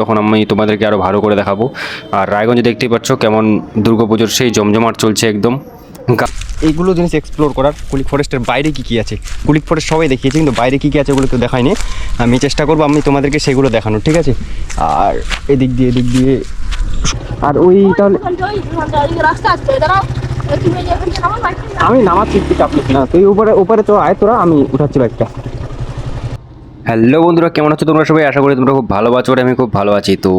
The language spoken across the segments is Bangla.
তখন আমি তোমাদেরকে আরও ভালো করে দেখাবো। আর রায়গঞ্জে দেখতেই পাচ্ছ কেমন দুর্গাপুজোর সেই জমজমাট চলছে একদম। এইগুলো জিনিস এক্সপ্লোর করার কুলিক ফরেস্টের বাইরে কী কী আছে? কুলিক ফরেস্ট সবাই দেখিয়েছে, কিন্তু বাইরে কী কী আছে ওগুলো তো দেখায়নি। আমি চেষ্টা করব, আমি তোমাদেরকে সেগুলো দেখানো ঠিক আছে? আর এদিক দিয়ে এদিক দিয়ে। আর ওই তাহলে আমি নামাচ্ছি না। তুই উপরে উপরে তো আয়, তোরা, আমি উঠাচ্ছি বাইকটা হ্যালো বন্ধুরা, কেমন আছো তোমরা সবাই? আশা করি তোমরা খুব ভালো আছো আমি খুব ভালো আছি। তো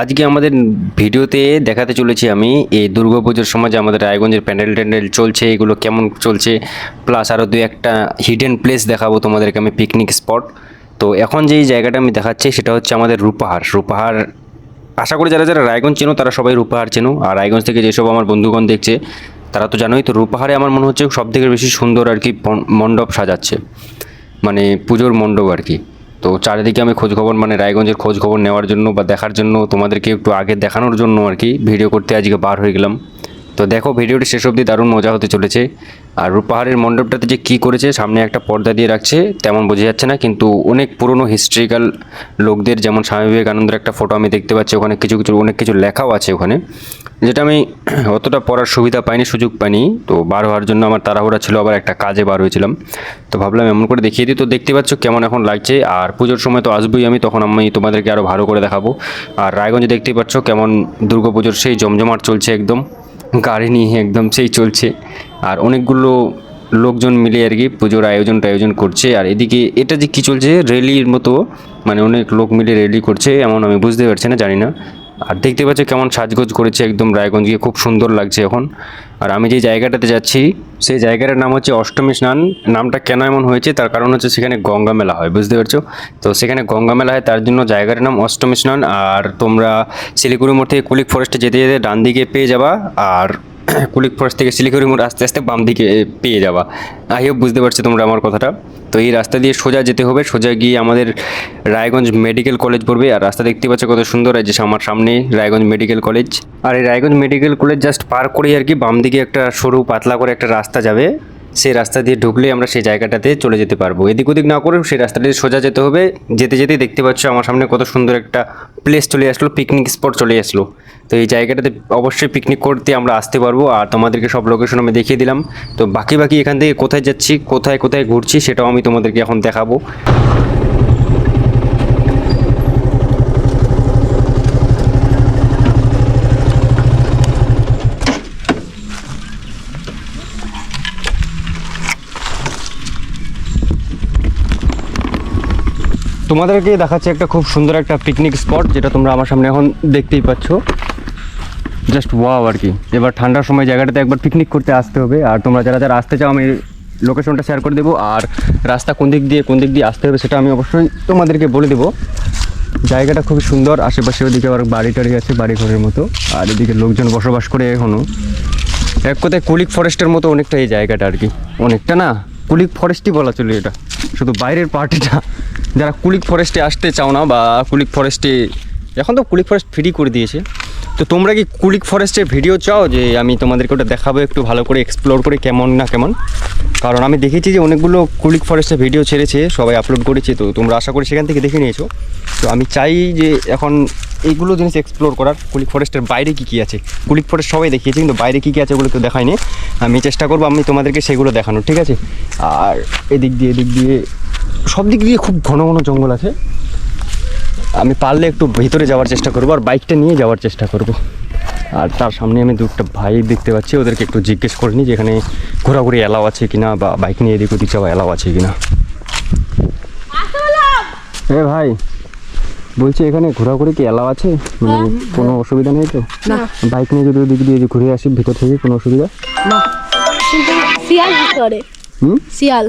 আজকে আমাদের ভিডিওতে দেখাতে চলেছি আমি এই দুর্গাপুজোর সময় যে আমাদের রায়গঞ্জের প্যান্ডেল ট্যান্ডেল চলছে, এগুলো কেমন চলছে প্লাস আরও দু একটা হিডেন প্লেস দেখাবো তোমাদেরকে আমি পিকনিক স্পট তো এখন যেই জায়গাটা আমি দেখাচ্ছি সেটা হচ্ছে আমাদের রূপাহার। রূপাহার, আশা করি যারা যারা রায়গঞ্জ চেনো তারা সবাই রূপাহার চেনো। আর রায়গঞ্জ থেকে যেসব আমার বন্ধুগণ দেখছে, তারা তো জানোই তো রূপাহারে আমার মনে হচ্ছে সব থেকে বেশি সুন্দর আর কি মণ্ডপ সাজাচ্ছে। মানে পুজোর মণ্ডপ আর কি। তো চারিদিকে আমি খোঁজখবর মানে রায়গঞ্জের খোঁজখবর নেওয়ার জন্য বা দেখার জন্য তোমাদেরকে একটু আগে দেখানোর জন্য আর কি ভিডিও করতে আজকে বার হয়ে গেলাম। তো দেখো, ভিডিওটি শেষ অবধি দারুণ মজা হতে চলেছে। আর রূপাহারের মণ্ডপটাতে যে কী করেছে, সামনে একটা পর্দা দিয়ে রাখছে, তেমন বোঝা যাচ্ছে না, কিন্তু অনেক পুরনো হিস্ট্রিক্যাল লোকদের, যেমন স্বামী বিবেকানন্দের একটা ফটো আমি দেখতে পাচ্ছি, ওখানে কিছু কিছু, অনেক কিছু লেখাও আছে ওখানে, যেটা আমি অতটা পড়ার সুবিধা পাইনি, সুযোগ পাইনি। তো বার হওয়ার জন্য আমার তাড়াহুড়া ছিল, আবার একটা কাজে বার হয়েছিলাম। তো ভাবলাম এমন করে দেখিয়ে দিই। তো দেখতে পাচ্ছ কেমন এখন লাগছে, আর পুজোর সময় তো আসবোই আমি, তখন আমি তোমাদেরকে আরও ভালো করে দেখাবো। আর রায়গঞ্জে দেখতেই পাচ্ছ কেমন দুর্গাপুজোর সেই জমজমাট চলছে একদম। গাড়ি নিয়ে একদম সেই চলছে। আর অনেকগুলো লোকজন মিলে আর কি পুজোর আয়োজন টায়োজন করছে। আর এদিকে এটা যে কী চলছে র্যালির মতো মানে অনেক লোক মিলে র্যালি করছে এমন আমি বুঝতে পারছি না, জানি না। আর দেখতে পাচ্ছ কেমন সাজগোজ করেছে একদম রায়গঞ্জকে, খুব সুন্দর লাগছে এখন। আর আমি যে জায়গাটাতে যাচ্ছি, সেই জায়গাটার নাম হচ্ছে অষ্টমী স্নান। নামটা কেন এমন হয়েছে? তার কারণ হচ্ছে সেখানে গঙ্গা মেলা হয়, বুঝতে পারছ? তো সেখানে গঙ্গা মেলা হয়, তার জন্য জায়গাটার নাম অষ্টমী স্নান। আর তোমরা শিলিগুড়ি মোড় থেকে কুলিক ফরেস্টে যেতে যেতে ডান দিকে পেয়ে যাবা। আর কুলিক ফরেস্ট থেকে শিলিগুড়ি মোড় আস্তে আস্তে বাম দিকে পেয়ে যাওয়া। আই হোপ বুঝতে পারছ তোমরা আমার কথাটা। তো এই রাস্তা দিয়ে সোজা যেতে হবে, সোজা গিয়ে আমাদের রায়গঞ্জ মেডিকেল কলেজ পড়বে। আর রাস্তা দেখতে পাচ্ছ কত সুন্দর আছে আমার সামনে রায়গঞ্জ মেডিকেল কলেজ আর এই রায়গঞ্জ মেডিকেল কলেজ জাস্ট পার করেই আর কি বাম দিকে একটা সরু পাতলা করে একটা রাস্তা যাবে। সেই রাস্তা দিয়ে ঢুকলে আমরা সেই জায়গাটাতে চলে যেতে পারব। এদিক ওদিক না করে সেই রাস্তাটা দিয়ে সোজা যেতে হবে। যেতে যেতে দেখতে পাচ্ছ আমার সামনে কত সুন্দর একটা প্লেস চলে আসলো পিকনিক স্পট চলে আসলো। তো এই জায়গাটাতে অবশ্যই পিকনিক করতে আমরা আসতে পারব আর তোমাদেরকে সব লোকেশন আমি দেখিয়ে দিলাম। তো বাকি বাকি এখান থেকে কোথায় যাচ্ছি, কোথায় কোথায় ঘুরছি সেটাও আমি তোমাদেরকে এখন দেখাবো। তোমাদেরকে দেখাচ্ছি একটা খুব সুন্দর একটা পিকনিক স্পট যেটা তোমরা আমার সামনে এখন দেখতেই পাচ্ছ। জাস্ট ওয়াও আর কি। এবার ঠান্ডার সময় জায়গাটাতে একবার পিকনিক করতে আসতে হবে। আর তোমরা যারা যারা আসতে চাও, আমি লোকেশনটা শেয়ার করে দেবো। আর রাস্তা কোন দিক দিয়ে, কোন দিক দিয়ে আসতে হবে, সেটা আমি অবশ্যই তোমাদেরকে বলে দেবো। জায়গাটা খুবই সুন্দর, আশেপাশে ওদিকে আবার বাড়ি টাড়ি আছে বাড়ি ঘরের মতো। আর এদিকে লোকজন বসবাস করে এখনও এক কথায় কুলিক ফরেস্টের মতো অনেকটা এই জায়গাটা আর কি। অনেকটা না? কুলিক ফরেস্টই বলা চলে এটা। শুধু বাইরের পার্টিটা। যারা কুলিক ফরেস্টে আসতে চাও না বা কুলিক ফরেস্টে, এখন তো কুলিক ফরেস্ট ফ্রি করে দিয়েছে। তো তোমরা কি কুলিক ফরেস্টের ভিডিও চাও যে আমি তোমাদেরকে ওটা দেখাবো, একটু ভালো করে এক্সপ্লোর করে কেমন না কেমন? কারণ আমি দেখেছি যে অনেকগুলো কুলিক ফরেস্টের ভিডিও ছেড়েছে, সবাই আপলোড করেছে, তো তোমরা আশা করি সেখান থেকে দেখে নিয়েছো। তো আমি চাই যে এখন এইগুলো জিনিস এক্সপ্লোর করার কুলিক ফরেস্টের বাইরে কী কী আছে? কুলিক ফরেস্ট সবাই দেখিয়েছে কিন্তু বাইরে কী কী আছে ওগুলো তো দেখায়নি। আমি চেষ্টা করব আমি তোমাদেরকে সেগুলো দেখানো ঠিক আছে? আর এদিক দিয়ে এদিক দিয়ে সব দিক দিয়ে খুব ঘন ঘন জঙ্গল আছে। আমি পারলে একটু ভিতরে যাওয়ার চেষ্টা করব আর বাইকটা নিয়ে যাওয়ার চেষ্টা করব। আর তার সামনে আমি দুটো ভাই দেখতে পাচ্ছি ওদেরকে একটু জিজ্ঞেস করে নিই যে এখানে ঘোরাঘুরি অ্যালাও আছে কিনা বা বাইক নিয়ে এদিক ওদিক যাওয়া অ্যালাও আছে কিনা। এ ভাই বলছি এখানে ঘোরাঘুরি কি অ্যালাও আছে? মানে কোনো অসুবিধা নেই তো? না। বাইক নিয়ে যদি ওদিক দিয়ে ঘুরে আসি ভিতর থেকে কোনো অসুবিধা? না। শিয়াল ভিতরে হুম? শিয়াল।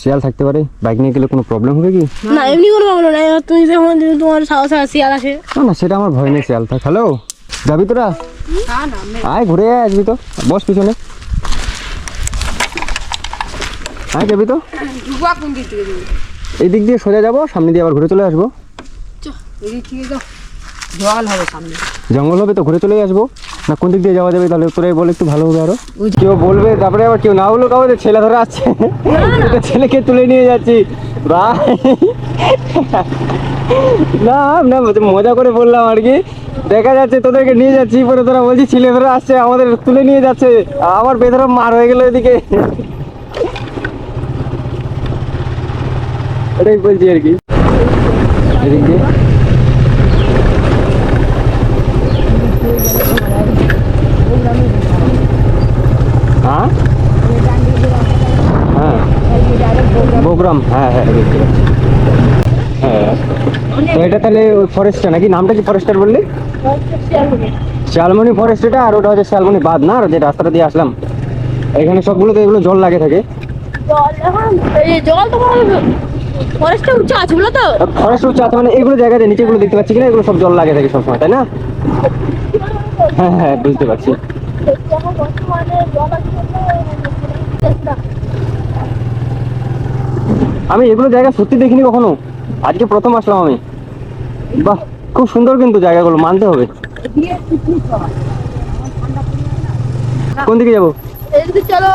শিয়াল থাকতে পারে? বাইক নিয়ে গেলে কোনো প্রবলেম হবে কি? না এমনি কোনো প্রবলেম নাই। তুমি যখন তোমার সাহস হয় শিয়াল আসে। না না সেটা আমার ভয় নেই শিয়াল থাক। হ্যালো যাবি তোরা? আয় ঘুরে আয় আসবি তো। বস পিছনে। আয় যাবি তো। এই দিক দিয়ে সোজা যাব সামনে দিয়ে আবার ঘুরে চলে আসব। জল হবে সামনে। জঙ্গল হবে তো ঘুরে চলে আসব। না কোন দিক দিয়ে যাওয়া যাবে তাহলে তোরাই বলে একটু ভালো হবে আরও। কেউ বলবে তারপরে আবার কেউ না বলল কাউকে ছেলে ধরে আসছে। ছেলেকে তুলে নিয়ে যাচ্ছি। ভাই। না না মজা করে বললাম আর কি। দেখা যাচ্ছে তোদেরকে নিয়ে যাচ্ছি পরে তোরা বলছি ছিলে ধরে আসছে আমাদের তুলে নিয়ে যাচ্ছে। আবার বেধরা মার হয়ে গেল এদিকে। এটাই বলছি আর কি। এদিক দিয়ে হ্যাঁ হ্যাঁ বগুড়াম হ্যাঁ হ্যাঁ দেখতে পাচ্ছি হ্যাঁ তো এটা তাহলে ওই ফরেস্টটা নাকি? নামটা কি ফরেস্টার বললি? শালমনি ফরেস্ট এটা আর ওটা হচ্ছে শালমনি বাদ না? আর যে রাস্তাটা দিয়ে আসলাম এখানে সবগুলোতে এগুলো জল লাগে থাকে। জল ফরেস্টে আছে বলো তো। ফরেস্ট উচ্চ আছে মানে এগুলো জায়গাতে নিচেগুলো দেখতে পাচ্ছি কিনা? এগুলো সব জল লাগে থাকে সবসময় তাই না? হ্যাঁ হ্যাঁ বুঝতে পারছি। আমি এগুলো জায়গা সত্যি দেখিনি কখনো। আজকে প্রথম আসলাম আমি। বাহ খুব সুন্দর কিন্তু জায়গাগুলো মানতে হবে। কোন দিকে যাব? চলো।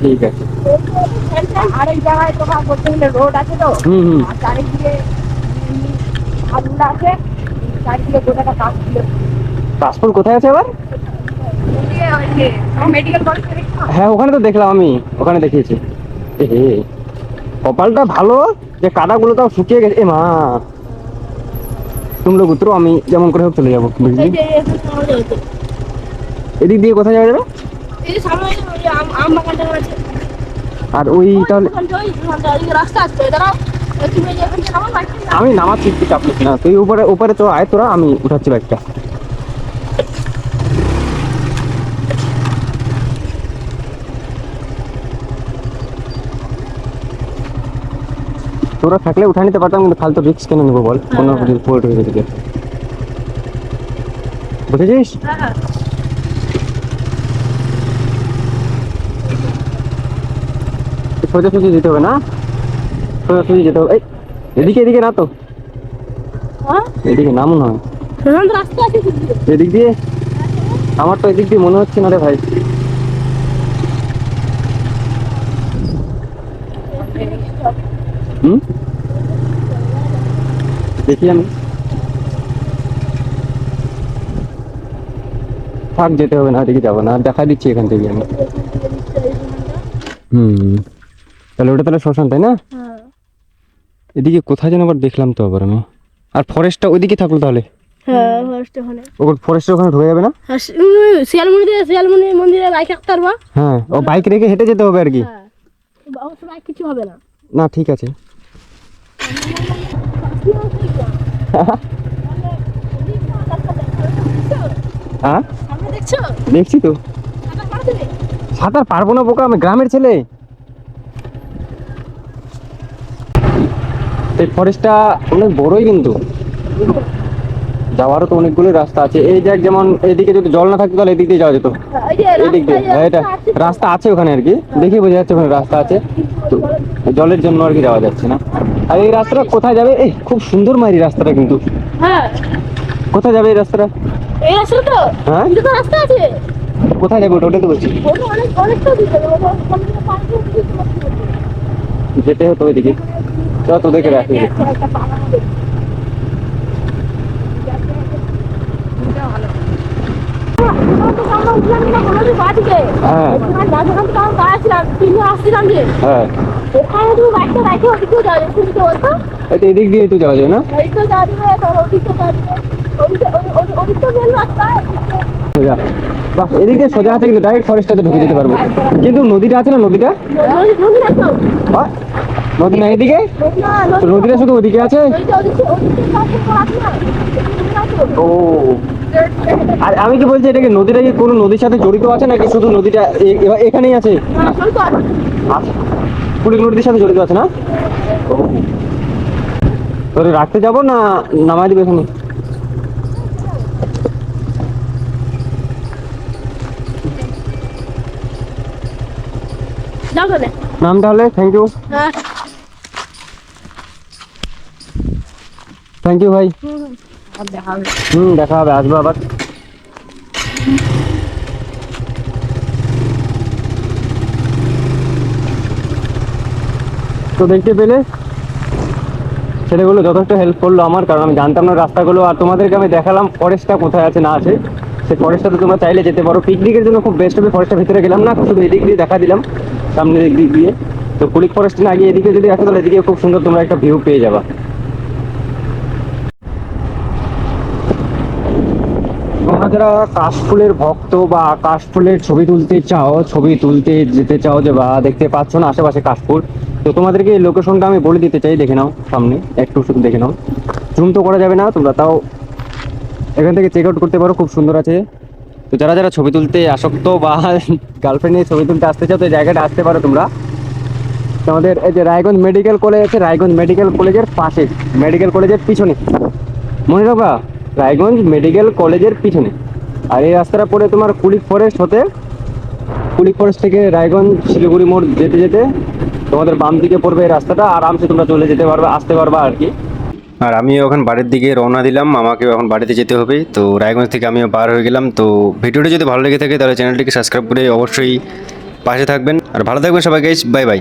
ঠিক আছে। আর এই জায়গায় তোমার বলতে গেলে রোড আছে তো? হুম হুম। চারিদিকে আগুন আছে। চারিদিকে গোটাটা কাজ ছিল পাসপোর্ট কোথায় আছে আবার? মেডিকেল কলেজ হ্যাঁ ওখানে তো দেখলাম আমি। ওখানে দেখিয়েছি। কপালটা ভালো যে কাদাগুলো তাও শুকিয়ে গেছে। এ মা তোমরা উত্তর আমি যেমন করে হোক চলে যাব বুঝলি। এদিক দিয়ে কোথায় যাওয়া যাবে? আর ওই তাহলে তুমি। আমি নামাচ্ছি চাপ না। তুই উপরে উপরে তো আয় তোরা আমি উঠাচ্ছি বাইকটা তোরা থাকলে উঠা নিতে পারতাম কিন্তু ফালতু রিক্স কেন নেব বল? কোনো রিপোর্ট হয়ে। গেছে বুঝেছিস? হ্যাঁ হ্যাঁ। সোজা সুজি যেতে হবে না? সোজা সুজি যেতে হবে। এই এদিকে এদিকে না তো হ্যাঁ? এদিকে না। মনে হয় এদিক দিয়ে? আমার তো এদিক দিয়ে মনে হচ্ছে না রে ভাই। হুম? দেখি আমি থাক যেতে হবে না এদিকে যাব না। দেখা দিচ্ছি এখান থেকে আমি। হুম। তাহলে ওটা তাহলে শ্মশান তাই না? হ্যাঁ। এদিকে কোথায় যেন আবার দেখলাম তো আবার আমি। আর ফরেস্টটা ওইদিকে থাকল তাহলে? হ্যাঁ ওখানে। ওর ফরেস্টের ওখানে ঢুকে যাবে না? শিয়ালমণিতে শিয়ালমণি মন্দিরে বাইক রাখতে পারবা? হ্যাঁ ও বাইক রেখে হেঁটে যেতে হবে আর কি। হ্যাঁ। কিছু হবে না। না ঠিক আছে। হ্যাঁ দেখছ তো। সাঁতার পারব না বোকা আমি গ্রামের ছেলে। এই ফরেস্টটা অনেক বড়ই কিন্তু। যাওয়ারও তো অনেকগুলো রাস্তা আছে। এই দেখ যেমন এদিকে যদি জল না থাকতো তাহলে এদিক দিয়ে যাওয়া যেত। এদিক দিয়ে হ্যাঁ, এটা রাস্তা আছে ওখানে আর কি। দেখে বোঝা যাচ্ছে ওখানে রাস্তা আছে। তো জলের জন্য আর কি যাওয়া যাচ্ছে না। আর এই রাস্তাটা কোথায় যাবে? এই খুব সুন্দর মারি রাস্তাটা কিন্তু। হ্যাঁ। কোথায় যাবে এই রাস্তাটা? এই রাস্তা তো। হ্যাঁ? তো রাস্তা আছে। কোথায় যাবে ওটা তো বলছি। অনেক অনেক তো দিতে। যেতে হতো ওইদিকে চল তো দেখে রাখি একটা বাগান হবে। ওখানে তো আমরা উঠলাম না কোনোদিন বাড়িতে। হ্যাঁ ওখানে আসছিলাম যে। হ্যাঁ ওখানে তুমি বাইকটা রাখে ওদিকেও যাবে ওদিকে বলতো এই এদিক দিয়ে তো যাওয়া যায় না ওইদিকেও যাওয়া যাবে তারপর ওদিকেও যাওয়া যাবে ওদিকে ওই- ওই- রাস্তা এদিকে- সোজা বাহ এদিক দিয়ে সোজা আছে কিন্তু ডাইরেক্ট ফরেস্টটাতে ঢুকে যেতে পারব কিন্তু নদীটা আছে না নদীটা নদী- না এদিকে। নদীটা শুধু ওদিকে আছে? ও আর আমি কি বলছি এটা কি নদীটা কি কোনো নদীর সাথে জড়িত আছে নাকি শুধু নদীটা এখানেই আছে। আচ্ছা। কুড়ি নদীর সাথে জড়িত আছে না? তোরে রাখতে যাব না নামাই দিবে এখানে? নাম তাহলে থ্যাংক ইউ। থ্যাংক ইউ ভাই। হুম, দেখা হবে, আসব আবার। তো দেখতে পেলে ছেলেগুলো যথেষ্ট হেল্প করল আমার, কারণ আমি জানতাম না রাস্তাগুলো। আর তোমাদেরকে আমি দেখালাম ফরেস্টটা কোথায় আছে, না আছে। সেই ফরেস্টটাতে তোমরা চাইলে যেতে পারো। পিকনিকের জন্য খুব বেস্ট হবে। ফরেস্টের ভিতরে গেলাম না, শুধু এদিক দিয়ে দেখা দিলাম, সামনের দিক দিয়ে। তো কুলিক ফরেস্ট না গিয়ে এদিকে যদি আসো, তাহলে এদিকে খুব সুন্দর তোমরা একটা ভিউ পেয়ে যাবা তোমরা যারা কাশফুলের ভক্ত বা কাশফুলের ছবি তুলতে চাও, ছবি তুলতে যেতে চাও যে বা দেখতে পাচ্ছ না আশেপাশে কাশফুল, তো তোমাদেরকে এই লোকেশনটা আমি বলে দিতে চাই, দেখে নাও সামনে, একটু শুধু দেখে নাও। জুম তো করা যাবে না, তোমরা তাও এখান থেকে চেক আউট করতে পারো, খুব সুন্দর আছে। তো যারা যারা ছবি তুলতে আসক্ত বা গার্লফ্রেন্ড নিয়ে ছবি তুলতে আসতে চাও, তো জায়গাটা আসতে পারো তোমরা। আমাদের এই যে রায়গঞ্জ মেডিকেল কলেজ আছে, রায়গঞ্জ মেডিকেল কলেজের পাশে, মেডিকেল কলেজের পিছনে। মনে রাখবা, রায়গঞ্জ মেডিকেল কলেজের পিছনে। আর এই রাস্তাটা পড়ে তোমার কুলিক ফরেস্ট হতে কুলিক ফরেস্ট থেকে রায়গঞ্জ, শিলিগুড়ি মোড় যেতে যেতে তোমাদের বাম দিকে পড়বে এই রাস্তাটা, আরামসে তোমরা চলে যেতে পারবে, আসতে পারবা আর কি। আর আমিও এখন বাড়ির দিকে রওনা দিলাম, আমাকেও এখন বাড়িতে যেতে হবে। তো রায়গঞ্জ থেকে আমিও বার হয়ে গেলাম। তো ভিডিওটি যদি ভালো লেগে থাকে, তাহলে চ্যানেলটিকে সাবস্ক্রাইব করে অবশ্যই পাশে থাকবেন। আর ভালো থাকবেন সবাই গাইস বাই বাই